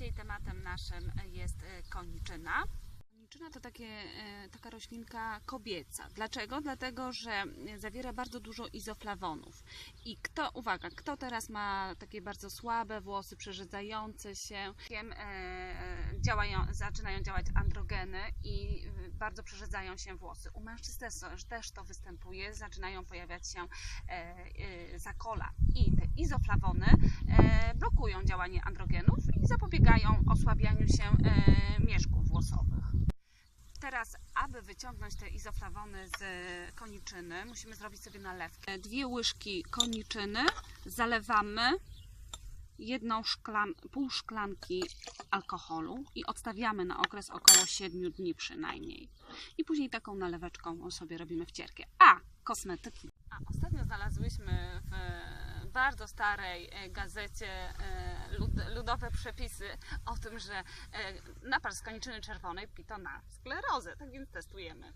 Dzisiaj tematem naszym jest e, koniczyna. Koniczyna to takie, e, taka roślinka kobieca. Dlaczego? Dlatego, że zawiera bardzo dużo izoflawonów. I kto, uwaga, kto teraz ma takie bardzo słabe włosy, przerzedzające się, e, działają, zaczynają działać androgeny i bardzo przerzedzają się włosy. U mężczyzn też, to występuje, zaczynają pojawiać się zakola. I te izoflawony blokują działanie androgenów i zapobiegają osłabianiu się e, mieszków włosowych. Teraz, aby wyciągnąć te izoflawony z e, koniczyny, musimy zrobić sobie nalewkę. Dwie łyżki koniczyny zalewamy jedną szklan, pół szklanki alkoholu i odstawiamy na okres około 7 dni przynajmniej. I później taką naleweczką sobie robimy wcierkę. A, kosmetyki. A ostatnio znalazłyśmy w bardzo starej e, gazecie e, lud- ludowe przepisy o tym, że e, napar z koniczyny czerwonej pito na sklerozę. Tak więc testujemy.